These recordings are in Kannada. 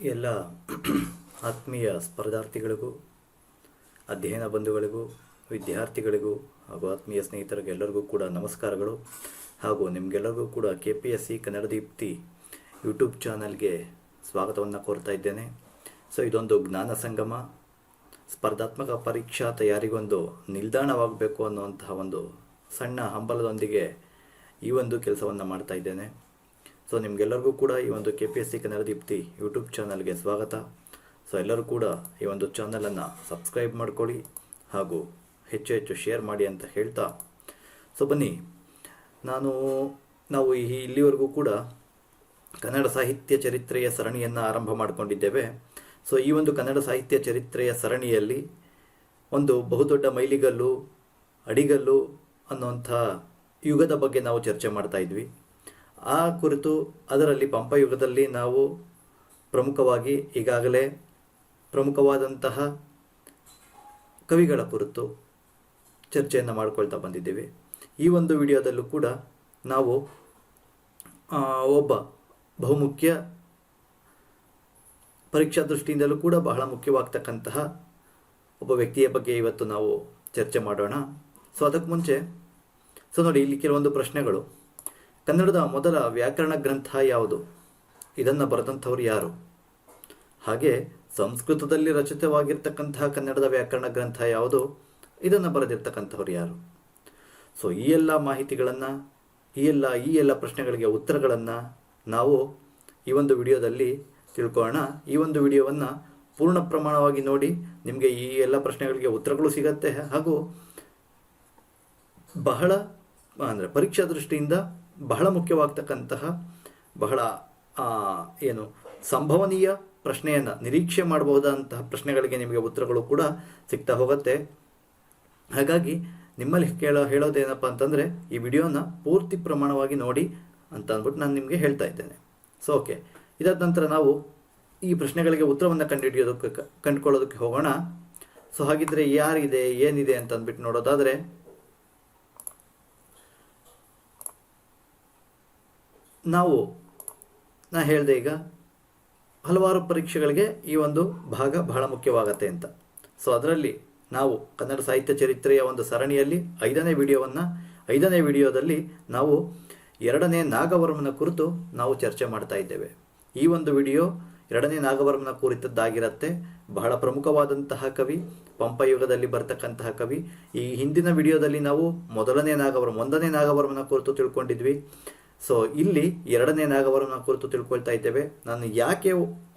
ಎಲ್ಲ ಆತ್ಮೀಯ ಸ್ಪರ್ಧಾರ್ಥಿಗಳಿಗೂ, ಅಧ್ಯಯನ ಬಂಧುಗಳಿಗೂ, ವಿದ್ಯಾರ್ಥಿಗಳಿಗೂ ಹಾಗೂ ಆತ್ಮೀಯ ಸ್ನೇಹಿತರಿಗೆಲ್ಲರಿಗೂ ಕೂಡ ನಮಸ್ಕಾರಗಳು. ಹಾಗೂ ನಿಮಗೆಲ್ಲರಿಗೂ ಕೂಡ K P S C Kannada Deepti YouTube ಚಾನಲ್ಗೆ ಸ್ವಾಗತವನ್ನು ಕೋರ್ತಾ ಇದ್ದೇನೆ. ಸೊ, ಇದೊಂದು ಜ್ಞಾನ ಸಂಗಮ. ಸ್ಪರ್ಧಾತ್ಮಕ ಪರೀಕ್ಷಾ ತಯಾರಿಗೊಂದು ನಿಲ್ದಾಣವಾಗಬೇಕು ಅನ್ನುವಂತಹ ಒಂದು ಸಣ್ಣ ಹಂಬಲದೊಂದಿಗೆ ಈ ಒಂದು ಕೆಲಸವನ್ನು ಮಾಡ್ತಾ ಇದ್ದೇನೆ. ಸೊ ನಿಮಗೆಲ್ಲರಿಗೂ ಕೂಡ ಈ ಒಂದು K P S C Kannada Deepti YouTube ಚಾನಲ್ಗೆ ಸ್ವಾಗತ. ಸೊ ಎಲ್ಲರೂ ಕೂಡ ಈ ಒಂದು ಚಾನಲನ್ನು ಸಬ್ಸ್ಕ್ರೈಬ್ ಮಾಡ್ಕೊಳ್ಳಿ ಹಾಗೂ ಹೆಚ್ಚು ಹೆಚ್ಚು ಶೇರ್ ಮಾಡಿ ಅಂತ ಹೇಳ್ತಾ. ಸೊ ಬನ್ನಿ. ನಾನು, ನಾವು ಈ ಇಲ್ಲಿವರೆಗೂ ಕೂಡ ಕನ್ನಡ ಸಾಹಿತ್ಯ ಚರಿತ್ರೆಯ ಸರಣಿಯನ್ನು ಆರಂಭ ಮಾಡಿಕೊಂಡಿದ್ದೇವೆ. ಸೊ ಈ ಒಂದು ಕನ್ನಡ ಸಾಹಿತ್ಯ ಚರಿತ್ರೆಯ ಸರಣಿಯಲ್ಲಿ ಒಂದು ಬಹುದೊಡ್ಡ ಮೈಲಿಗಲ್ಲು, ಅಡಿಗಲ್ಲು ಅನ್ನುವಂಥ ಯುಗದ ಬಗ್ಗೆ ನಾವು ಚರ್ಚೆ ಮಾಡ್ತಾ ಇದ್ವಿ. ಆ ಕುರಿತು ಅದರಲ್ಲಿ ಪಂಪಯುಗದಲ್ಲಿ ನಾವು ಪ್ರಮುಖವಾಗಿ ಈಗಾಗಲೇ ಪ್ರಮುಖವಾದಂತಹ ಕವಿಗಳ ಕುರಿತು ಚರ್ಚೆಯನ್ನು ಮಾಡಿಕೊಳ್ತಾ ಬಂದಿದ್ದೇವೆ. ಈ ಒಂದು ವಿಡಿಯೋದಲ್ಲೂ ಕೂಡ ನಾವು ಒಬ್ಬ ಬಹುಮುಖ್ಯ ಪರೀಕ್ಷಾ ದೃಷ್ಟಿಯಿಂದಲೂ ಕೂಡ ಬಹಳ ಮುಖ್ಯವಾಗ್ತಕ್ಕಂತಹ ಒಬ್ಬ ವ್ಯಕ್ತಿಯ ಬಗ್ಗೆ ಇವತ್ತು ನಾವು ಚರ್ಚೆ ಮಾಡೋಣ. ಸೊ, ಅದಕ್ಕೆ ಮುಂಚೆ, ಸೊ ನೋಡಿ, ಇಲ್ಲಿ ಕೆಲವೊಂದು ಪ್ರಶ್ನೆಗಳು. ಕನ್ನಡದ ಮೊದಲ ವ್ಯಾಕರಣ ಗ್ರಂಥ ಯಾವುದು? ಇದನ್ನು ಬರೆದಂಥವ್ರು ಯಾರು? ಹಾಗೆ ಸಂಸ್ಕೃತದಲ್ಲಿ ರಚಿತವಾಗಿರ್ತಕ್ಕಂತಹ ಕನ್ನಡದ ವ್ಯಾಕರಣ ಗ್ರಂಥ ಯಾವುದು? ಇದನ್ನು ಬರೆದಿರ್ತಕ್ಕಂಥವ್ರು ಯಾರು? ಸೊ ಈ ಎಲ್ಲ ಮಾಹಿತಿಗಳನ್ನು, ಈ ಎಲ್ಲ ಈ ಎಲ್ಲ ಪ್ರಶ್ನೆಗಳಿಗೆ ಉತ್ತರಗಳನ್ನು ನಾವು ಈ ಒಂದು ವಿಡಿಯೋದಲ್ಲಿ ತಿಳ್ಕೊಳ್ಳೋಣ. ಈ ಒಂದು ವಿಡಿಯೋವನ್ನು ಪೂರ್ಣ ಪ್ರಮಾಣವಾಗಿ ನೋಡಿ ನಿಮಗೆ ಈ ಎಲ್ಲ ಪ್ರಶ್ನೆಗಳಿಗೆ ಉತ್ತರಗಳು ಸಿಗತ್ತೆ. ಹಾಗೂ ಬಹಳ, ಅಂದರೆ ಪರೀಕ್ಷಾ ದೃಷ್ಟಿಯಿಂದ ಬಹಳ ಮುಖ್ಯವಾಗ್ತಕ್ಕಂತಹ ಬಹಳ ಏನು ಸಂಭವನೀಯ ಪ್ರಶ್ನೆಯನ್ನು ನಿರೀಕ್ಷೆ ಮಾಡಬಹುದಾದಂತಹ ಪ್ರಶ್ನೆಗಳಿಗೆ ನಿಮಗೆ ಉತ್ತರಗಳು ಕೂಡ ಸಿಗ್ತಾ ಹೋಗುತ್ತೆ. ಹಾಗಾಗಿ ನಿಮ್ಮಲ್ಲಿ ಕೇಳೋ, ಹೇಳೋದೇನಪ್ಪ ಅಂತಂದರೆ ಈ ವಿಡಿಯೋನ ಪೂರ್ತಿ ಪ್ರಮಾಣವಾಗಿ ನೋಡಿ ಅಂತ ಅಂದ್ಬಿಟ್ಟು ನಾನು ನಿಮಗೆ ಹೇಳ್ತಾ ಇದ್ದೇನೆ. ಸೊ ಓಕೆ ಇದಾದ ನಂತರ ನಾವು ಈ ಪ್ರಶ್ನೆಗಳಿಗೆ ಉತ್ತರವನ್ನು ಕಂಡುಹಿಡಿಯೋದಕ್ಕೆ, ಕಂಡುಕೊಳ್ಳೋದಕ್ಕೆ ಹೋಗೋಣ. ಸೊ ಹಾಗಿದ್ರೆ ಯಾರಿದೆ, ಏನಿದೆ ಅಂತ ಅಂದ್ಬಿಟ್ಟು ನೋಡೋದಾದರೆ ನಾವು, ನಾ ಹೇಳಿದೆ ಈಗ, ಹಲವಾರು ಪರೀಕ್ಷೆಗಳಿಗೆ ಈ ಒಂದು ಭಾಗ ಬಹಳ ಮುಖ್ಯವಾಗತ್ತೆ ಅಂತ. ಸೊ ಅದರಲ್ಲಿ ನಾವು ಕನ್ನಡ ಸಾಹಿತ್ಯ ಚರಿತ್ರೆಯ ಒಂದು ಸರಣಿಯಲ್ಲಿ ಐದನೇ ವಿಡಿಯೋವನ್ನು, ಐದನೇ ವಿಡಿಯೋದಲ್ಲಿ ನಾವು ಎರಡನೇ ನಾಗವರ್ಮನ ಕುರಿತು ನಾವು ಚರ್ಚೆ ಮಾಡ್ತಾ ಇದ್ದೇವೆ. ಈ ಒಂದು ವಿಡಿಯೋ ಎರಡನೇ ನಾಗವರ್ಮನ ಕುರಿತದ್ದಾಗಿರುತ್ತೆ. ಬಹಳ ಪ್ರಮುಖವಾದಂತಹ ಕವಿ ಪಂಪಯುಗದಲ್ಲಿ ಬರ್ತಕ್ಕಂತಹ ಕವಿ. ಈ ಹಿಂದಿನ ವಿಡಿಯೋದಲ್ಲಿ ನಾವು ಮೊದಲನೇ ನಾಗವರ್ಮ, ಒಂದನೇ ನಾಗವರ್ಮನ ಕುರಿತು ತಿಳ್ಕೊಂಡಿದ್ವಿ. ಸೊ ಇಲ್ಲಿ ಎರಡನೇ ನಾಗವರನ ಕುರಿತು ತಿಳ್ಕೊಳ್ತಾ ಇದ್ದೇವೆ. ನಾನು ಯಾಕೆ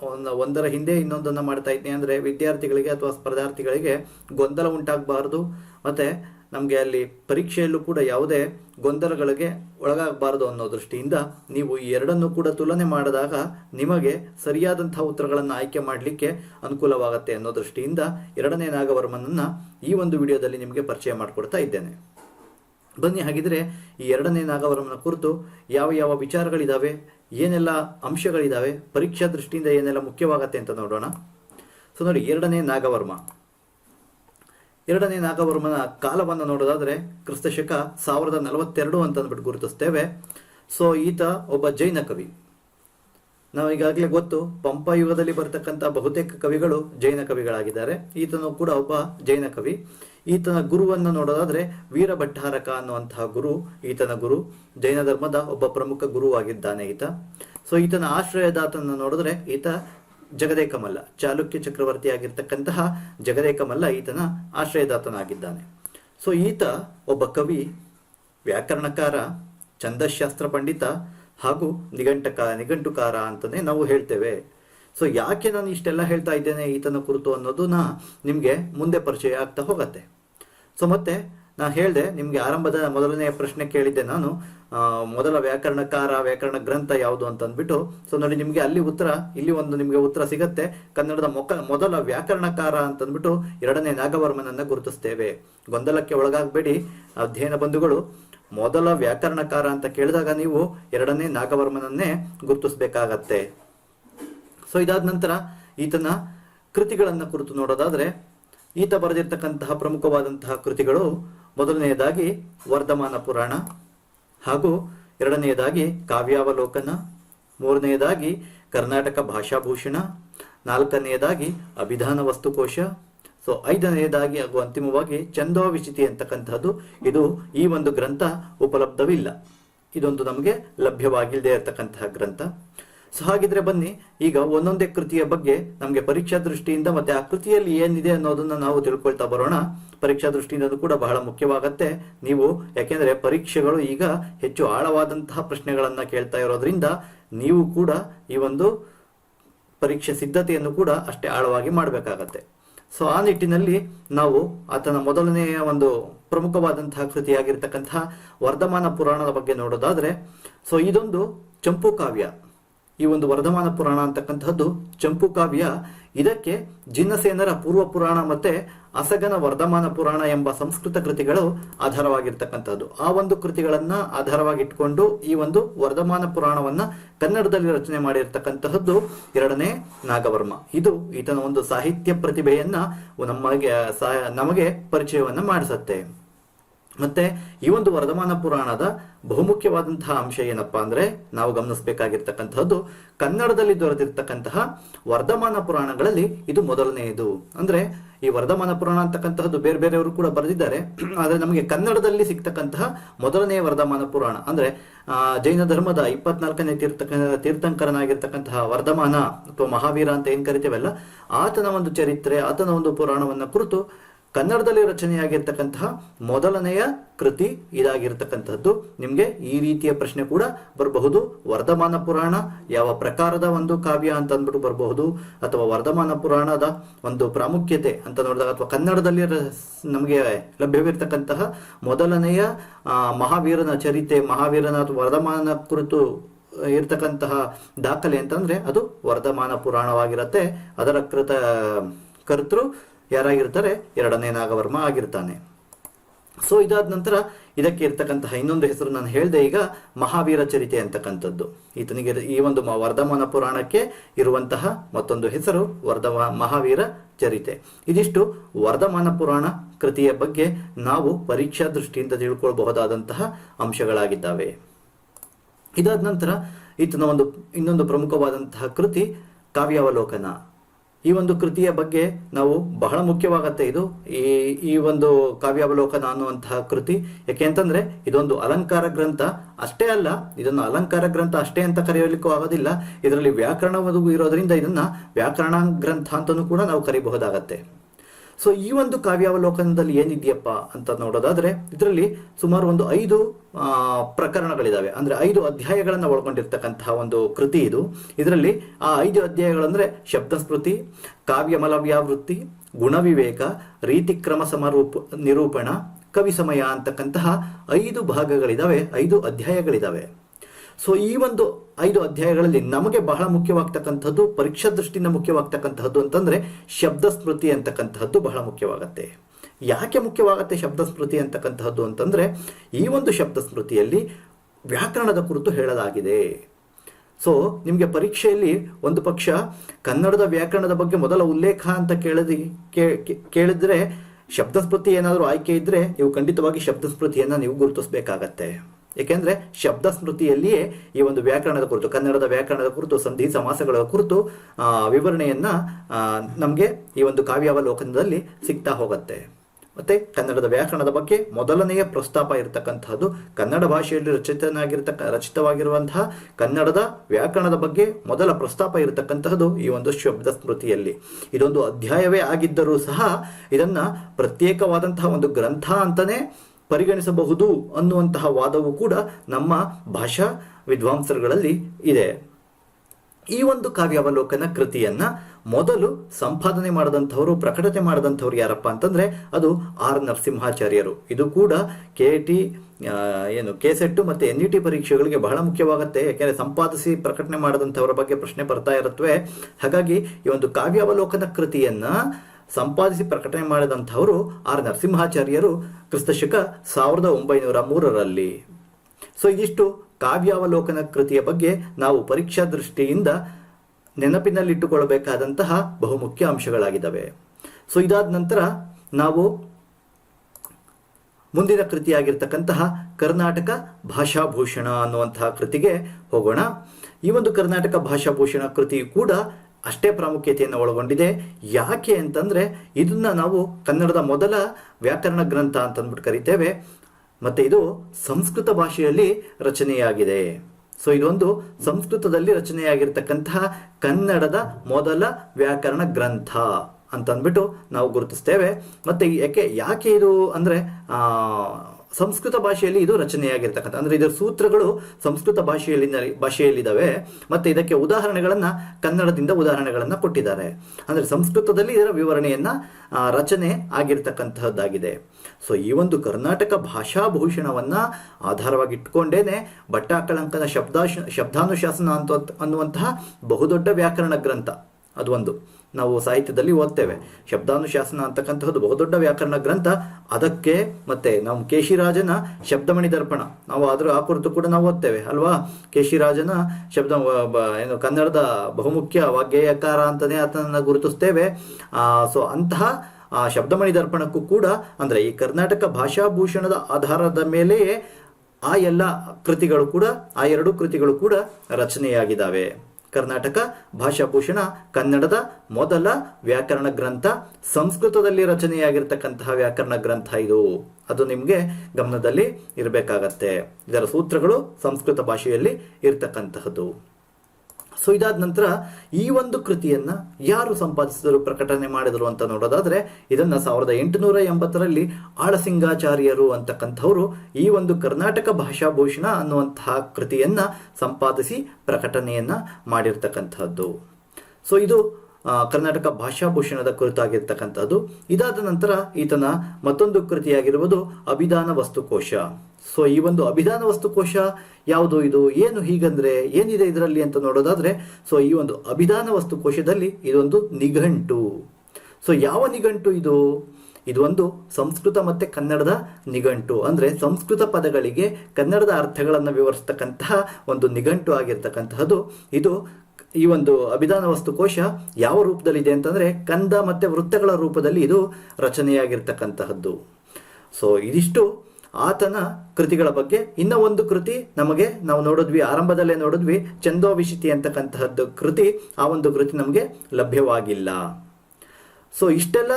ಒಂದು ಒಂದರ ಹಿಂದೆ ಇನ್ನೊಂದನ್ನು ಮಾಡ್ತಾ ಇದ್ದೀನಿ ಅಂದರೆ ವಿದ್ಯಾರ್ಥಿಗಳಿಗೆ ಅಥವಾ ಸ್ಪರ್ಧಾರ್ಥಿಗಳಿಗೆ ಗೊಂದಲ ಉಂಟಾಗಬಾರ್ದು. ಮತ್ತು ನಮಗೆ ಅಲ್ಲಿ ಪರೀಕ್ಷೆಯಲ್ಲೂ ಕೂಡ ಯಾವುದೇ ಗೊಂದಲಗಳಿಗೆ ಒಳಗಾಗಬಾರದು ಅನ್ನೋ ದೃಷ್ಟಿಯಿಂದ ನೀವು ಈ ಎರಡನ್ನು ಕೂಡ ತುಲನೆ ಮಾಡಿದಾಗ ನಿಮಗೆ ಸರಿಯಾದಂಥ ಉತ್ತರಗಳನ್ನು ಆಯ್ಕೆ ಮಾಡಲಿಕ್ಕೆ ಅನುಕೂಲವಾಗುತ್ತೆ ಅನ್ನೋ ದೃಷ್ಟಿಯಿಂದ ಎರಡನೇ ನಾಗವರ್ಮನನ್ನು ಈ ಒಂದು ವಿಡಿಯೋದಲ್ಲಿ ನಿಮಗೆ ಪರಿಚಯ ಮಾಡಿಕೊಡ್ತಾ ಇದ್ದೇನೆ. ಬನ್ನಿ, ಹಾಗಿದ್ರೆ ಈ ಎರಡನೇ ನಾಗವರ್ಮನ ಕುರಿತು ಯಾವ ಯಾವ ವಿಚಾರಗಳಿದಾವೆ, ಏನೆಲ್ಲ ಅಂಶಗಳಿದಾವೆ, ಪರೀಕ್ಷಾ ದೃಷ್ಟಿಯಿಂದ ಏನೆಲ್ಲ ಮುಖ್ಯವಾಗತ್ತೆ ಅಂತ ನೋಡೋಣ. ಸೊ, ನೋಡಿ, ಎರಡನೇ ನಾಗವರ್ಮ. ಎರಡನೇ ನಾಗವರ್ಮನ ಕಾಲವನ್ನು ನೋಡೋದಾದ್ರೆ ಕ್ರಿಸ್ತಶಕ ಸಾವಿರದ ನಲವತ್ತೆರಡು ಅಂತ ಅಂದ್ಬಿಟ್ಟು ಗುರುತಿಸ್ತೇವೆ. ಸೊ, ಈತ ಒಬ್ಬ ಜೈನ ಕವಿ. ನಾವು ಈಗಾಗಲೇ ಗೊತ್ತು ಪಂಪ ಯುಗದಲ್ಲಿ ಬರ್ತಕ್ಕಂಥ ಬಹುತೇಕ ಕವಿಗಳು ಜೈನ ಕವಿಗಳಾಗಿದ್ದಾರೆ. ಈತನು ಕೂಡ ಒಬ್ಬ ಜೈನ ಕವಿ. ಈತನ ಗುರುವನ್ನು ನೋಡೋದಾದ್ರೆ ವೀರಭಟ್ಟಾರಕ ಅನ್ನುವಂತಹ ಗುರು ಈತನ ಗುರು. ಜೈನ ಧರ್ಮದ ಒಬ್ಬ ಪ್ರಮುಖ ಗುರುವಾಗಿದ್ದಾನೆ ಈತ. ಸೊ ಈತನ ಆಶ್ರಯದಾತನ ನೋಡಿದ್ರೆ ಈತ ಜಗದೇಕಮಲ್ಲ, ಚಾಲುಕ್ಯ ಚಕ್ರವರ್ತಿಯಾಗಿರ್ತಕ್ಕಂತಹ ಜಗದೇಕಮಲ್ಲ ಈತನ ಆಶ್ರಯದಾತನಾಗಿದ್ದಾನೆ. ಸೊ ಈತ ಒಬ್ಬ ಕವಿ, ವ್ಯಾಕರಣಕಾರ, ಛಂದಶಾಸ್ತ್ರ ಪಂಡಿತ ಹಾಗೂ ನಿಘಂಟಕ ನಿಘಂಟುಕಾರ ಅಂತಲೇ ನಾವು ಹೇಳ್ತೇವೆ. ಸೊ ಯಾಕೆ ನಾನು ಇಷ್ಟೆಲ್ಲ ಹೇಳ್ತಾ ಇದ್ದೇನೆ ಈತನ ಕುರಿತು ಅನ್ನೋದನ್ನ ನಿಮಗೆ ಮುಂದೆ ಪರಿಚಯ ಆಗ್ತಾ ಹೋಗತ್ತೆ. ಸೊ ಮತ್ತೆ ನಾನು ಹೇಳಿದೆ, ನಿಮಗೆ ಆರಂಭದ ಮೊದಲನೇ ಪ್ರಶ್ನೆ ಕೇಳಿದ್ದೆ ನಾನು. ಮೊದಲ ವ್ಯಾಕರಣಕಾರ, ವ್ಯಾಕರಣ ಗ್ರಂಥ ಯಾವುದು ಅಂತ ಅಂದ್ಬಿಟ್ಟು ಸೊ ನೋಡಿ, ನಿಮಗೆ ಅಲ್ಲಿ ಉತ್ತರ, ಇಲ್ಲಿ ಒಂದು ನಿಮಗೆ ಉತ್ತರ ಸಿಗತ್ತೆ. ಕನ್ನಡದ ಮೊಕ, ಮೊದಲ ವ್ಯಾಕರಣಕಾರ ಅಂತ ಅಂದ್ಬಿಟ್ಟು ಎರಡನೇ ನಾಗವರ್ಮನನ್ನ ಗುರುತಿಸ್ತೇವೆ. ಗೊಂದಲಕ್ಕೆ ಒಳಗಾಗಬೇಡಿ, ಅಧ್ಯಯನ ಬಂಧುಗಳು. ಮೊದಲ ವ್ಯಾಕರಣಕಾರ ಅಂತ ಕೇಳಿದಾಗ ನೀವು ಎರಡನೇ ನಾಗವರ್ಮನನ್ನೇ ಗುರುತಿಸಬೇಕಾಗತ್ತೆ. ಸೊ ಇದಾದ ನಂತರ ಈತನ ಕೃತಿಗಳನ್ನು ಕುರಿತು ನೋಡೋದಾದ್ರೆ, ಈತ ಬರೆದಿರ್ತಕ್ಕಂತಹ ಪ್ರಮುಖವಾದಂತಹ ಕೃತಿಗಳು ಮೊದಲನೆಯದಾಗಿ ವರ್ಧಮಾನ ಪುರಾಣ ಹಾಗೂ ಎರಡನೆಯದಾಗಿ ಕಾವ್ಯಾವಲೋಕನ, ಮೂರನೆಯದಾಗಿ ಕರ್ನಾಟಕ ಭಾಷಾಭೂಷಣ, ನಾಲ್ಕನೆಯದಾಗಿ ಅಭಿಧಾನ ವಸ್ತುಕೋಶ ಸೊ ಐದನೆಯದಾಗಿ ಹಾಗೂ ಅಂತಿಮವಾಗಿ ಚಂದೋವಿಚಿತಿ ಅಂತಕ್ಕಂಥದ್ದು ಇದು ಈ ಒಂದು ಗ್ರಂಥ ಉಪಲಬ್ಧವಿಲ್ಲ. ಇದೊಂದು ನಮಗೆ ಲಭ್ಯವಾಗಿಲ್ಲದೆ ಇರತಕ್ಕಂತಹ ಗ್ರಂಥ. ಸೊ ಹಾಗಿದ್ರೆ ಬನ್ನಿ, ಈಗ ಒಂದೊಂದೇ ಕೃತಿಯ ಬಗ್ಗೆ ನಮಗೆ ಪರೀಕ್ಷಾ ದೃಷ್ಟಿಯಿಂದ ಮತ್ತೆ ಆ ಕೃತಿಯಲ್ಲಿ ಏನಿದೆ ಅನ್ನೋದನ್ನ ನಾವು ತಿಳ್ಕೊಳ್ತಾ ಬರೋಣ. ಪರೀಕ್ಷಾ ದೃಷ್ಟಿಯಿಂದ ಕೂಡ ಬಹಳ ಮುಖ್ಯವಾಗತ್ತೆ. ನೀವು, ಯಾಕೆಂದ್ರೆ ಪರೀಕ್ಷೆಗಳು ಈಗ ಹೆಚ್ಚು ಆಳವಾದಂತಹ ಪ್ರಶ್ನೆಗಳನ್ನ ಕೇಳ್ತಾ ಇರೋದ್ರಿಂದ ನೀವು ಕೂಡ ಈ ಒಂದು ಪರೀಕ್ಷೆ ಸಿದ್ಧತೆಯನ್ನು ಕೂಡ ಅಷ್ಟೇ ಆಳವಾಗಿ ಮಾಡಬೇಕಾಗತ್ತೆ. ಸೊ ಆ ನಿಟ್ಟಿನಲ್ಲಿ ನಾವು ಆತನ ಮೊದಲನೆಯ ಒಂದು ಪ್ರಮುಖವಾದಂತಹ ಕೃತಿಯಾಗಿರ್ತಕ್ಕಂತಹ ವರ್ಧಮಾನ ಪುರಾಣದ ಬಗ್ಗೆ ನೋಡೋದಾದ್ರೆ ಸೊ ಇದೊಂದು ಚಂಪು ಕಾವ್ಯ. ಈ ಒಂದು ವರ್ಧಮಾನ ಪುರಾಣ ಅಂತಕ್ಕಂಥದ್ದು ಚಂಪು ಕಾವ್ಯ. ಇದಕ್ಕೆ ಜಿನ್ನಸೇನರ ಪೂರ್ವ ಪುರಾಣ ಮತ್ತೆ ಅಸಗನ ವರ್ಧಮಾನ ಪುರಾಣ ಎಂಬ ಸಂಸ್ಕೃತ ಕೃತಿಗಳು ಆಧಾರವಾಗಿರ್ತಕ್ಕಂಥದ್ದು. ಆ ಒಂದು ಕೃತಿಗಳನ್ನ ಆಧಾರವಾಗಿಟ್ಕೊಂಡು ಈ ಒಂದು ವರ್ಧಮಾನ ಪುರಾಣವನ್ನ ಕನ್ನಡದಲ್ಲಿ ರಚನೆ ಮಾಡಿರ್ತಕ್ಕಂತಹದ್ದು ಎರಡನೇ ನಾಗವರ್ಮ. ಇದು ಈತನ ಒಂದು ಸಾಹಿತ್ಯ ಪ್ರತಿಭೆಯನ್ನ ನಮಗೆ ನಮಗೆ ಪರಿಚಯವನ್ನ ಮಾಡಿಸುತ್ತೆ. ಮತ್ತೆ ಈ ಒಂದು ವರ್ಧಮಾನ ಪುರಾಣದ ಬಹುಮುಖ್ಯವಾದಂತಹ ಅಂಶ ಏನಪ್ಪಾ ಅಂದ್ರೆ ನಾವು ಗಮನಿಸಬೇಕಾಗಿರ್ತಕ್ಕಂತಹದ್ದು ಕನ್ನಡದಲ್ಲಿ ದೊರೆತಿರ್ತಕ್ಕಂತಹ ವರ್ಧಮಾನ ಪುರಾಣಗಳಲ್ಲಿ ಇದು ಮೊದಲನೆಯದು. ಅಂದ್ರೆ ಈ ವರ್ಧಮಾನ ಪುರಾಣ ಅಂತಕ್ಕಂತಹದ್ದು ಬೇರೆ ಬೇರೆಯವರು ಕೂಡ ಬರೆದಿದ್ದಾರೆ. ಆದರೆ ನಮಗೆ ಕನ್ನಡದಲ್ಲಿ ಸಿಗ್ತಕ್ಕಂತಹ ಮೊದಲನೆಯ ವರ್ಧಮಾನ ಪುರಾಣ, ಅಂದ್ರೆ ಜೈನ ಧರ್ಮದ ಇಪ್ಪತ್ನಾಲ್ಕನೇ ತೀರ್ಥ ತೀರ್ಥಂಕರನಾಗಿರ್ತಕ್ಕಂತಹ ವರ್ಧಮಾನ ಅಥವಾ ಮಹಾವೀರ ಅಂತ ಏನ್ ಕರಿತೇವಲ್ಲ, ಆತನ ಒಂದು ಚರಿತ್ರೆ, ಆತನ ಒಂದು ಪುರಾಣವನ್ನ ಕುರಿತು ಕನ್ನಡದಲ್ಲಿ ರಚನೆಯಾಗಿರ್ತಕ್ಕಂತಹ ಮೊದಲನೆಯ ಕೃತಿ ಇದಾಗಿರ್ತಕ್ಕಂಥದ್ದು. ನಿಮಗೆ ಈ ರೀತಿಯ ಪ್ರಶ್ನೆ ಕೂಡ ಬರಬಹುದು. ವರ್ಧಮಾನ ಪುರಾಣ ಯಾವ ಪ್ರಕಾರದ ಒಂದು ಕಾವ್ಯ ಅಂತ ಅಂದ್ಬಿಟ್ಟು ಬರಬಹುದು. ಅಥವಾ ವರ್ಧಮಾನ ಪುರಾಣದ ಒಂದು ಪ್ರಾಮುಖ್ಯತೆ ಅಂತ ನೋಡಿದಾಗ, ಅಥವಾ ಕನ್ನಡದಲ್ಲಿ ನಮಗೆ ಲಭ್ಯವಿರ್ತಕ್ಕಂತಹ ಮೊದಲನೆಯ ಮಹಾವೀರನ ಚರಿತೆ, ಮಹಾವೀರನ ಅಥವಾ ವರ್ಧಮಾನ ಕುರಿತು ಇರ್ತಕ್ಕಂತಹ ದಾಖಲೆ ಅಂತಂದ್ರೆ ಅದು ವರ್ಧಮಾನ ಪುರಾಣವಾಗಿರುತ್ತೆ. ಅದರ ಕೃತ, ಕರ್ತೃ ಯಾರಾಗಿರ್ತಾರೆ? ಎರಡನೇ ನಾಗವರ್ಮ ಆಗಿರ್ತಾನೆ. ಸೊ ಇದಾದ ನಂತರ ಇದಕ್ಕೆ ಇರ್ತಕ್ಕಂತಹ ಇನ್ನೊಂದು ಹೆಸರು ನಾನು ಹೇಳಿದೆ ಈಗ, ಮಹಾವೀರ ಚರಿತೆ ಅಂತಕ್ಕಂಥದ್ದು. ಈತನಿಗೆ ಈ ಒಂದು ವರ್ಧಮಾನ ಪುರಾಣಕ್ಕೆ ಇರುವಂತಹ ಮತ್ತೊಂದು ಹೆಸರು ವರ್ಧಮ ಮಹಾವೀರ ಚರಿತೆ. ಇದಿಷ್ಟು ವರ್ಧಮಾನ ಪುರಾಣ ಕೃತಿಯ ಬಗ್ಗೆ ನಾವು ಪರೀಕ್ಷಾ ದೃಷ್ಟಿಯಿಂದ ತಿಳ್ಕೊಳ್ಬಹುದಾದಂತಹ ಅಂಶಗಳಾಗಿದ್ದಾವೆ. ಇದಾದ ನಂತರ ಈತನ ಒಂದು, ಇನ್ನೊಂದು ಪ್ರಮುಖವಾದಂತಹ ಕೃತಿ ಕಾವ್ಯಾವಲೋಕನ. ಈ ಒಂದು ಕೃತಿಯ ಬಗ್ಗೆ ನಾವು ಬಹಳ ಮುಖ್ಯವಾಗತ್ತೆ ಇದು. ಈ ಈ ಒಂದು ಕಾವ್ಯಾವಲೋಕನ ಅನ್ನುವಂತಹ ಕೃತಿ. ಯಾಕೆ ಅಂತಂದ್ರೆ ಇದೊಂದು ಅಲಂಕಾರ ಗ್ರಂಥ. ಅಷ್ಟೇ ಅಲ್ಲ, ಇದನ್ನು ಅಲಂಕಾರ ಗ್ರಂಥ ಅಷ್ಟೇ ಅಂತ ಕರೆಯಲಿಕ್ಕೂ ಆಗೋದಿಲ್ಲ. ಇದರಲ್ಲಿ ವ್ಯಾಕರಣವದು ಇರೋದ್ರಿಂದ ಇದನ್ನ ವ್ಯಾಕರಣ ಗ್ರಂಥ ಅಂತಲೂ ಕೂಡ ನಾವು ಕರಿಬಹುದಾಗತ್ತೆ. ಸೊ ಈ ಒಂದು ಕಾವ್ಯಾವಲೋಕನದಲ್ಲಿ ಏನಿದೆಯಪ್ಪ ಅಂತ ನೋಡೋದಾದ್ರೆ, ಇದರಲ್ಲಿ ಸುಮಾರು ಒಂದು ಐದು ಪ್ರಕರಣಗಳಿದಾವೆ. ಅಂದ್ರೆ ಐದು ಅಧ್ಯಾಯಗಳನ್ನು ಒಳಗೊಂಡಿರ್ತಕ್ಕಂತಹ ಒಂದು ಕೃತಿ ಇದು. ಇದರಲ್ಲಿ ಆ ಐದು ಅಧ್ಯಾಯಗಳಂದ್ರೆ ಶಬ್ದ ಸ್ಮೃತಿ ಕಾವ್ಯಮಲವ್ಯಾವೃತ್ತಿ, ಗುಣವಿವೇಕ, ರೀತಿಕ್ರಮ ಸಮರೂಪ, ನಿರೂಪಣ, ಕವಿ ಸಮಯ ಅಂತಕ್ಕಂತಹ ಐದು ಭಾಗಗಳಿದಾವೆ, ಐದು ಅಧ್ಯಾಯಗಳಿದಾವೆ. ಸೊ ಈ ಒಂದು ಐದು ಅಧ್ಯಾಯಗಳಲ್ಲಿ ನಮಗೆ ಬಹಳ ಮುಖ್ಯವಾಗ್ತಕ್ಕಂಥದ್ದು, ಪರೀಕ್ಷಾ ದೃಷ್ಟಿಯಿಂದ ಮುಖ್ಯವಾಗ್ತಕ್ಕಂತಹದ್ದು ಅಂತಂದ್ರೆ ಶಬ್ದ ಸ್ಮೃತಿ ಅಂತಕ್ಕಂತಹದ್ದು ಬಹಳ ಮುಖ್ಯವಾಗತ್ತೆ. ಯಾಕೆ ಮುಖ್ಯವಾಗತ್ತೆ ಶಬ್ದ ಸ್ಮೃತಿ ಅಂತಕ್ಕಂತಹದ್ದು ಅಂತಂದ್ರೆ, ಈ ಒಂದು ಶಬ್ದ ಸ್ಮೃತಿಯಲ್ಲಿ ವ್ಯಾಕರಣದ ಕುರಿತು ಹೇಳಲಾಗಿದೆ. ಸೊ ನಿಮಗೆ ಪರೀಕ್ಷೆಯಲ್ಲಿ ಒಂದು ಪಕ್ಷ ಕನ್ನಡದ ವ್ಯಾಕರಣದ ಬಗ್ಗೆ ಮೊದಲ ಉಲ್ಲೇಖ ಅಂತ ಕೇಳದಿ ಕೇಳಿದ್ರೆ ಶಬ್ದ ಸ್ಮೃತಿ ಏನಾದರೂ ಆಯ್ಕೆ ಇದ್ದರೆ ನೀವು ಖಂಡಿತವಾಗಿ ಶಬ್ದ ಸ್ಮೃತಿಯನ್ನ ನೀವು ಗುರುತಿಸಬೇಕಾಗತ್ತೆ. ಏಕೆಂದ್ರೆ ಶಬ್ದ ಸ್ಮೃತಿಯಲ್ಲಿಯೇ ಈ ಒಂದು ವ್ಯಾಕರಣದ ಕುರಿತು, ಕನ್ನಡದ ವ್ಯಾಕರಣದ ಕುರಿತು, ಸಂಧಿ ಸಮಾಸಗಳ ಕುರಿತು ವಿವರಣೆಯನ್ನು ನಮಗೆ ಈ ಒಂದು ಕಾವ್ಯಾವಲೋಕನದಲ್ಲಿ ಸಿಗ್ತಾ ಹೋಗುತ್ತೆ. ಮತ್ತೆ ಕನ್ನಡದ ವ್ಯಾಕರಣದ ಬಗ್ಗೆ ಮೊದಲನೆಯ ಪ್ರಸ್ತಾಪ ಇರತಕ್ಕಂತಹದ್ದು ಕನ್ನಡ ಭಾಷೆಯಲ್ಲಿ ರಚಿತನಾಗಿರ್ತಕ್ಕ, ರಚಿತವಾಗಿರುವಂತಹ ಕನ್ನಡದ ವ್ಯಾಕರಣದ ಬಗ್ಗೆ ಮೊದಲ ಪ್ರಸ್ತಾಪ ಇರತಕ್ಕಂತಹದ್ದು ಈ ಒಂದು ಶಬ್ದ ಸ್ಮೃತಿಯಲ್ಲಿ. ಇದೊಂದು ಅಧ್ಯಾಯವೇ ಆಗಿದ್ದರೂ ಸಹ ಇದನ್ನ ಪ್ರತ್ಯೇಕವಾದಂತಹ ಒಂದು ಗ್ರಂಥ ಅಂತಾನೆ ಪರಿಗಣಿಸಬಹುದು ಅನ್ನುವಂತಹ ವಾದವು ಕೂಡ ನಮ್ಮ ಭಾಷಾ ವಿದ್ವಾಂಸರುಗಳಲ್ಲಿ ಇದೆ. ಈ ಒಂದು ಕಾವ್ಯಾವಲೋಕನ ಕೃತಿಯನ್ನ ಮೊದಲು ಸಂಪಾದನೆ ಮಾಡಿದಂಥವರು ಪ್ರಕಟತೆ ಮಾಡಿದಂಥವ್ರು ಯಾರಪ್ಪ ಅಂತಂದ್ರೆ ಅದು ಆರ್ ನರಸಿಂಹಾಚಾರ್ಯರು. ಇದು ಕೂಡ ಕೆ ಟಿ ಏನು ಕೆ ಸೆಟ್ಟು ಮತ್ತೆ ಎನ್ ಇ ಟಿ ಪರೀಕ್ಷೆಗಳಿಗೆ ಬಹಳ ಮುಖ್ಯವಾಗುತ್ತೆ. ಯಾಕೆಂದ್ರೆ ಸಂಪಾದಿಸಿ ಪ್ರಕಟಣೆ ಮಾಡಿದಂಥವರ ಬಗ್ಗೆ ಪ್ರಶ್ನೆ ಬರ್ತಾ ಇರುತ್ತವೆ ಹಾಗಾಗಿ ಈ ಒಂದು ಕಾವ್ಯಾವಲೋಕನ ಕೃತಿಯನ್ನ ಸಂಪಾದಿಸಿ ಪ್ರಕಟಣೆ ಮಾಡಿದಂಥವರು ಆರ್ ನರಸಿಂಹಾಚಾರ್ಯರು ಕ್ರಿಸ್ತಶಕ ಸಾವಿರದ ಒಂಬೈನೂರ ಮೂರರಲ್ಲಿ. ಸೊ, ಇದಿಷ್ಟು ಕಾವ್ಯಾವಲೋಕನ ಕೃತಿಯ ಬಗ್ಗೆ ನಾವು ಪರೀಕ್ಷಾ ದೃಷ್ಟಿಯಿಂದ ನೆನಪಿನಲ್ಲಿಟ್ಟುಕೊಳ್ಳಬೇಕಾದಂತಹ ಬಹುಮುಖ್ಯ ಅಂಶಗಳಾಗಿದ್ದಾವೆ. ಸೊ, ಇದಾದ ನಂತರ ನಾವು ಮುಂದಿನ ಕೃತಿಯಾಗಿರ್ತಕ್ಕಂತಹ ಕರ್ನಾಟಕ ಭಾಷಾಭೂಷಣ ಅನ್ನುವಂತಹ ಕೃತಿಗೆ ಹೋಗೋಣ. ಈ ಒಂದು ಕರ್ನಾಟಕ ಭಾಷಾಭೂಷಣ ಕೃತಿಯು ಕೂಡ ಅಷ್ಟೇ ಪ್ರಾಮುಖ್ಯತೆಯನ್ನು ಒಳಗೊಂಡಿದೆ. ಯಾಕೆ ಅಂತಂದರೆ ಇದನ್ನ ನಾವು ಕನ್ನಡದ ಮೊದಲ ವ್ಯಾಕರಣ ಗ್ರಂಥ ಅಂತಂದ್ಬಿಟ್ಟು ಕರಿತೇವೆ. ಮತ್ತು ಇದು ಸಂಸ್ಕೃತ ಭಾಷೆಯಲ್ಲಿ ರಚನೆಯಾಗಿದೆ. ಸೊ ಇದೊಂದು ಸಂಸ್ಕೃತದಲ್ಲಿ ರಚನೆಯಾಗಿರ್ತಕ್ಕಂತಹ ಕನ್ನಡದ ಮೊದಲ ವ್ಯಾಕರಣ ಗ್ರಂಥ. ಅಂತಂದ್ಬಿಟ್ಟು ನಾವು ಗುರುತಿಸ್ತೇವೆ. ಮತ್ತು ಯಾಕೆ ಯಾಕೆ ಇದು ಅಂದರೆ ಸಂಸ್ಕೃತ ಭಾಷೆಯಲ್ಲಿ ಇದು ರಚನೆಯಾಗಿರ್ತಕ್ಕಂಥ, ಅಂದರೆ ಇದರ ಸೂತ್ರಗಳು ಸಂಸ್ಕೃತ ಭಾಷೆಯಲ್ಲಿ ಭಾಷೆಯಲ್ಲಿದ್ದಾವೆ. ಮತ್ತು ಇದಕ್ಕೆ ಉದಾಹರಣೆಗಳನ್ನು, ಕನ್ನಡದಿಂದ ಉದಾಹರಣೆಗಳನ್ನು ಕೊಟ್ಟಿದ್ದಾರೆ. ಅಂದರೆ ಸಂಸ್ಕೃತದಲ್ಲಿ ಇದರ ವಿವರಣೆಯನ್ನು ರಚನೆ ಆಗಿರ್ತಕ್ಕಂತಹದ್ದಾಗಿದೆ. ಸೊ ಈ ಒಂದು ಕರ್ನಾಟಕ ಭಾಷಾಭೂಷಣವನ್ನು ಆಧಾರವಾಗಿಟ್ಕೊಂಡೇನೆ ಭಟ್ಟಾಕಳಂಕನ ಶಬ್ದಾಶ, ಶಬ್ದಾನುಶಾಸನ ಅಂತ ಅನ್ನುವಂತಹ ಬಹುದೊಡ್ಡ ವ್ಯಾಕರಣ ಗ್ರಂಥ. ಅದು ಒಂದು. ನಾವು ಸಾಹಿತ್ಯದಲ್ಲಿ ಓದ್ತೇವೆ. ಶಬ್ದಾನುಶಾಸನ ಅಂತಕ್ಕಂತಹದ್ದು ಬಹುದೊಡ್ಡ ವ್ಯಾಕರಣ ಗ್ರಂಥ. ಅದಕ್ಕೆ ಮತ್ತೆ ನಾವು ಕೇಶಿರಾಜನ ಶಬ್ದಮಣಿ ದರ್ಪಣ. ನಾವು ಅದರ ಆ ಕುರಿತು ಕೂಡ ನಾವು ಓದ್ತೇವೆ, ಅಲ್ವಾ? ಕೇಶಿರಾಜನ ಶಬ್ದ ಏನು ಕನ್ನಡದ ಬಹುಮುಖ್ಯ ವಾಗ್ಗೇಯಕಾರ ಅಂತಲೇ ಆತನನ್ನು ಗುರುತಿಸ್ತೇವೆ. ಸೊ ಅಂತಹ, ಆ, ಶಬ್ದಮಣಿ ದರ್ಪಣಕ್ಕೂ ಕೂಡ ಅಂದರೆ ಈ ಕರ್ನಾಟಕ ಭಾಷಾಭೂಷಣದ ಆಧಾರದ ಮೇಲೆಯೇ ಆ ಎಲ್ಲ ಕೃತಿಗಳು ಕೂಡ, ಆ ಎರಡು ಕೃತಿಗಳು ಕೂಡ ರಚನೆಯಾಗಿದ್ದಾವೆ. ಕರ್ನಾಟಕ ಭಾಷಾಭೂಷಣ ಕನ್ನಡದ ಮೊದಲ ವ್ಯಾಕರಣ ಗ್ರಂಥ, ಸಂಸ್ಕೃತದಲ್ಲಿ ರಚನೆಯಾಗಿರ್ತಕ್ಕಂತಹ ವ್ಯಾಕರಣ ಗ್ರಂಥ ಇದು. ಅದು ನಿಮಗೆ ಗಮನದಲ್ಲಿ ಇರಬೇಕಾಗತ್ತೆ. ಇದರ ಸೂತ್ರಗಳು ಸಂಸ್ಕೃತ ಭಾಷೆಯಲ್ಲಿ ಇರ್ತಕ್ಕಂತಹದ್ದು. ಸೊ ಇದಾದ ನಂತರ ಈ ಒಂದು ಕೃತಿಯನ್ನ ಯಾರು ಸಂಪಾದಿಸಿದರು, ಪ್ರಕಟಣೆ ಮಾಡಿದರು ಅಂತ ನೋಡೋದಾದ್ರೆ ಇದನ್ನ ಸಾವಿರದ ಎಂಟುನೂರ ಎಂಬತ್ತರಲ್ಲಿ ಆಳಸಿಂಗಾಚಾರ್ಯರು ಅಂತಕ್ಕಂಥವ್ರು ಈ ಒಂದು ಕರ್ನಾಟಕ ಭಾಷಾಭೂಷಣ ಅನ್ನುವಂತಹ ಕೃತಿಯನ್ನ ಸಂಪಾದಿಸಿ ಪ್ರಕಟಣೆಯನ್ನ ಮಾಡಿರ್ತಕ್ಕಂಥದ್ದು. ಸೊ ಇದು ಕರ್ನಾಟಕ ಭಾಷಾಭೂಷಣದ ಕುರಿತಾಗಿರ್ತಕ್ಕಂಥದ್ದು. ಇದಾದ ನಂತರ ಈತನ ಮತ್ತೊಂದು ಕೃತಿಯಾಗಿರುವುದು ಅಭಿಧಾನ ವಸ್ತುಕೋಶ. ಸೊ ಈ ಒಂದು ಅಭಿಧಾನ ವಸ್ತುಕೋಶ ಯಾವುದು ಇದು? ಏನು ಹೀಗಂದ್ರೆ ಏನಿದೆ ಇದರಲ್ಲಿ ಅಂತ ನೋಡೋದಾದ್ರೆ ಸೊ ಈ ಒಂದು ಅಭಿಧಾನ ವಸ್ತುಕೋಶದಲ್ಲಿ ಇದೊಂದು ನಿಘಂಟು. ಸೊ ಯಾವ ನಿಘಂಟು ಇದು? ಇದೊಂದು ಸಂಸ್ಕೃತ ಮತ್ತೆ ಕನ್ನಡದ ನಿಘಂಟು. ಅಂದ್ರೆ ಸಂಸ್ಕೃತ ಪದಗಳಿಗೆ ಕನ್ನಡದ ಅರ್ಥಗಳನ್ನು ವಿವರಿಸ್ತಕ್ಕಂತಹ ಒಂದು ನಿಘಂಟು ಆಗಿರ್ತಕ್ಕಂತಹದ್ದು. ಇದು ಈ ಒಂದು ಅಭಿಧಾನ ವಸ್ತುಕೋಶ ಯಾವ ರೂಪದಲ್ಲಿದೆ ಅಂತಂದ್ರೆ ಕಂದ ಮತ್ತೆ ವೃತ್ತಗಳ ರೂಪದಲ್ಲಿ ಇದು ರಚನೆಯಾಗಿರ್ತಕ್ಕಂತಹದ್ದು. ಸೊ ಇದಿಷ್ಟು ಆತನ ಕೃತಿಗಳ ಬಗ್ಗೆ. ಇನ್ನ ಒಂದು ಕೃತಿ ನಮಗೆ ನಾವು ನೋಡಿದ್ವಿ, ಆರಂಭದಲ್ಲೇ ನೋಡಿದ್ವಿ ಚಂದೋವಿಶಿತಿ ಅಂತಕ್ಕಂತಹದ್ದು ಕೃತಿ. ಆ ಒಂದು ಕೃತಿ ನಮಗೆ ಲಭ್ಯವಾಗಿಲ್ಲ. ಸೊ ಇಷ್ಟೆಲ್ಲ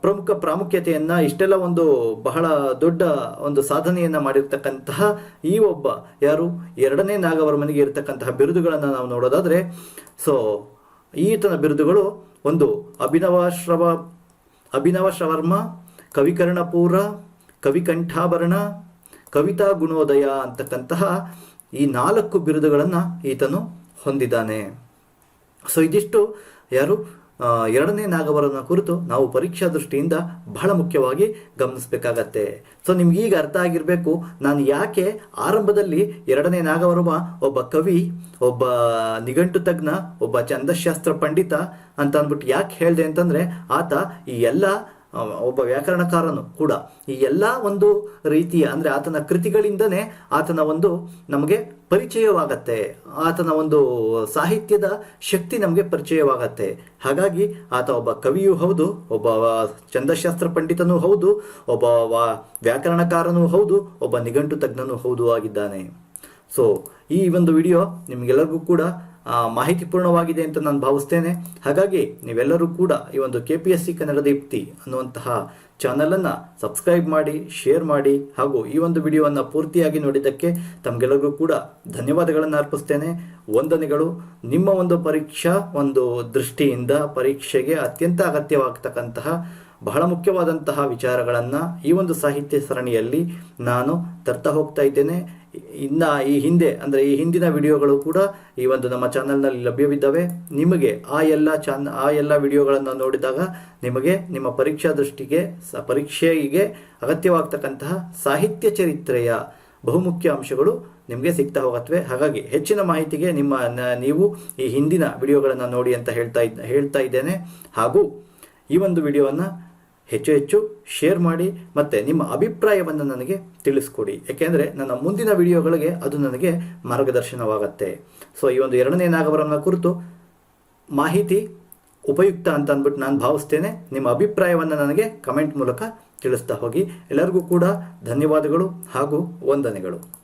ಪ್ರಮುಖ ಪ್ರಾಮುಖ್ಯತೆಯನ್ನ ಇಷ್ಟೆಲ್ಲ ಒಂದು ಬಹಳ ದೊಡ್ಡ ಒಂದು ಸಾಧನೆಯನ್ನ ಮಾಡಿರ್ತಕ್ಕಂತಹ ಈ ಒಬ್ಬ ಯಾರು? ಎರಡನೇ ನಾಗವರ್ಮನಿಗೆ ಇರತಕ್ಕಂತಹ ಬಿರುದುಗಳನ್ನು ನಾವು ನೋಡೋದಾದ್ರೆ ಸೊ ಈತನ ಬಿರುದುಗಳು ಒಂದು ಅಭಿನವ ಶ್ರವ ಅಭಿನವ ಶ್ರವರ್ಮ ಕವಿಕರ್ಣಪೂರ, ಕವಿಕಂಠಾಭರಣ, ಕವಿತಾ ಗುಣೋದಯ ಅಂತಕ್ಕಂತಹ ಈ ನಾಲ್ಕು ಬಿರುದುಗಳನ್ನು ಈತನು ಹೊಂದಿದ್ದಾನೆ. ಸೊ ಇದಿಷ್ಟು ಯಾರು? ಎರಡನೇ ನಾಗವರನ ಕುರಿತು ನಾವು ಪರೀಕ್ಷಾ ದೃಷ್ಟಿಯಿಂದ ಬಹಳ ಮುಖ್ಯವಾಗಿ ಗಮನಿಸಬೇಕಾಗತ್ತೆ. ಸೊ ನಿಮ್ಗೆ ಈಗ ಅರ್ಥ ಆಗಿರಬೇಕು, ನಾನು ಯಾಕೆ ಆರಂಭದಲ್ಲಿ ಎರಡನೇ ನಾಗವರ್ಮ ಒಬ್ಬ ಕವಿ, ಒಬ್ಬ ನಿಘಂಟು ತಜ್ಞ, ಒಬ್ಬ ಚಂದಶಾಸ್ತ್ರ ಪಂಡಿತ ಅಂತ ಅಂದ್ಬಿಟ್ಟು ಯಾಕೆ ಹೇಳಿದೆ ಅಂತಂದ್ರೆ, ಆತ ಈ ಎಲ್ಲ ಒಬ್ಬ ವ್ಯಾಕರಣಕಾರನು ಕೂಡ ಈ ಎಲ್ಲ ಒಂದು ರೀತಿಯ, ಅಂದರೆ ಆತನ ಕೃತಿಗಳಿಂದನೇ ಆತನ ಒಂದು ನಮಗೆ ಪರಿಚಯವಾಗತ್ತೆ. ಆತನ ಒಂದು ಸಾಹಿತ್ಯದ ಶಕ್ತಿ ನಮಗೆ ಪರಿಚಯವಾಗತ್ತೆ. ಹಾಗಾಗಿ ಆತ ಒಬ್ಬ ಕವಿಯೂ ಹೌದು, ಒಬ್ಬ ಚಂದಶಾಸ್ತ್ರ ಪಂಡಿತನೂ ಹೌದು, ಒಬ್ಬ ವ್ಯಾಕರಣಕಾರನೂ ಹೌದು, ಒಬ್ಬ ನಿಘಂಟು ತಜ್ಞನೂ ಹೌದು ಆಗಿದ್ದಾನೆ. ಸೊ ಈ ಒಂದು ವಿಡಿಯೋ ನಿಮಗೆಲ್ಲರಿಗೂ ಕೂಡ ಮಾಹಿತಿಪೂರ್ಣವಾಗಿದೆ ಅಂತ ನಾನು ಭಾವಿಸ್ತೇನೆ. ಹಾಗಾಗಿ ನೀವೆಲ್ಲರೂ ಕೂಡ ಈ ಒಂದು K P S C Kannada Deepti ಅನ್ನುವಂತಹ ಚಾನಲನ್ನು ಸಬ್ಸ್ಕ್ರೈಬ್ ಮಾಡಿ, ಶೇರ್ ಮಾಡಿ, ಹಾಗೂ ಈ ಒಂದು ವಿಡಿಯೋವನ್ನು ಪೂರ್ತಿಯಾಗಿ ನೋಡಿದ್ದಕ್ಕೆ ತಮಗೆಲ್ಲರಿಗೂ ಕೂಡ ಧನ್ಯವಾದಗಳನ್ನು ಅರ್ಪಿಸ್ತೇನೆ. ವಂದನೆಗಳು. ನಿಮ್ಮ ಒಂದು ಪರೀಕ್ಷಾ ಒಂದು ದೃಷ್ಟಿಯಿಂದ ಪರೀಕ್ಷೆಗೆ ಅತ್ಯಂತ ಅಗತ್ಯವಾಗ್ತಕ್ಕಂತಹ ಬಹಳ ಮುಖ್ಯವಾದಂತಹ ವಿಚಾರಗಳನ್ನು ಈ ಒಂದು ಸಾಹಿತ್ಯ ಸರಣಿಯಲ್ಲಿ ನಾನು ತರ್ತಾ ಹೋಗ್ತಾ ಇದ್ದೇನೆ. ಇನ್ನು ಈ ಹಿಂದೆ, ಅಂದರೆ ಈ ಹಿಂದಿನ ವಿಡಿಯೋಗಳು ಕೂಡ ಈ ಒಂದು ನಮ್ಮ ಚಾನಲ್ನಲ್ಲಿ ಲಭ್ಯವಿದ್ದಾವೆ. ನಿಮಗೆ ಆ ಎಲ್ಲ ಚಾನ್, ಆ ಎಲ್ಲ ವಿಡಿಯೋಗಳನ್ನು ನೋಡಿದಾಗ ನಿಮಗೆ ನಿಮ್ಮ ಪರೀಕ್ಷಾ ದೃಷ್ಟಿಗೆ, ಸ, ಪರೀಕ್ಷೆಗೆ ಅಗತ್ಯವಾಗ್ತಕ್ಕಂತಹ ಸಾಹಿತ್ಯ ಚರಿತ್ರೆಯ ಬಹುಮುಖ್ಯ ಅಂಶಗಳು ನಿಮಗೆ ಸಿಗ್ತಾ ಹೋಗತ್ವೆ. ಹಾಗಾಗಿ ಹೆಚ್ಚಿನ ಮಾಹಿತಿಗೆ ನಿಮ್ಮ, ನೀವು ಈ ಹಿಂದಿನ ವಿಡಿಯೋಗಳನ್ನು ನೋಡಿ ಅಂತ ಹೇಳ್ತಾ ಇದ್ದ ಹೇಳ್ತಾ ಇದ್ದೇನೆ. ಹಾಗೂ ಈ ಒಂದು ವಿಡಿಯೋವನ್ನು ಹೆಚ್ಚು ಹೆಚ್ಚು ಶೇರ್ ಮಾಡಿ ಮತ್ತು ನಿಮ್ಮ ಅಭಿಪ್ರಾಯವನ್ನು ನನಗೆ ತಿಳಿಸ್ಕೊಡಿ. ಏಕೆಂದರೆ ನನ್ನ ಮುಂದಿನ ವಿಡಿಯೋಗಳಿಗೆ ಅದು ನನಗೆ ಮಾರ್ಗದರ್ಶನವಾಗತ್ತೆ. ಸೊ ಈ ಒಂದು ಎರಡನೇ ನಾಗವರನ ಕುರಿತು ಮಾಹಿತಿ ಉಪಯುಕ್ತ ಅಂತ ಅಂದ್ಬಿಟ್ಟು ನಾನು ಭಾವಿಸ್ತೇನೆ. ನಿಮ್ಮ ಅಭಿಪ್ರಾಯವನ್ನು ನನಗೆ ಕಮೆಂಟ್ ಮೂಲಕ ತಿಳಿಸ್ತಾ ಹೋಗಿ. ಎಲ್ಲರಿಗೂ ಕೂಡ ಧನ್ಯವಾದಗಳು ಹಾಗೂ ವಂದನೆಗಳು.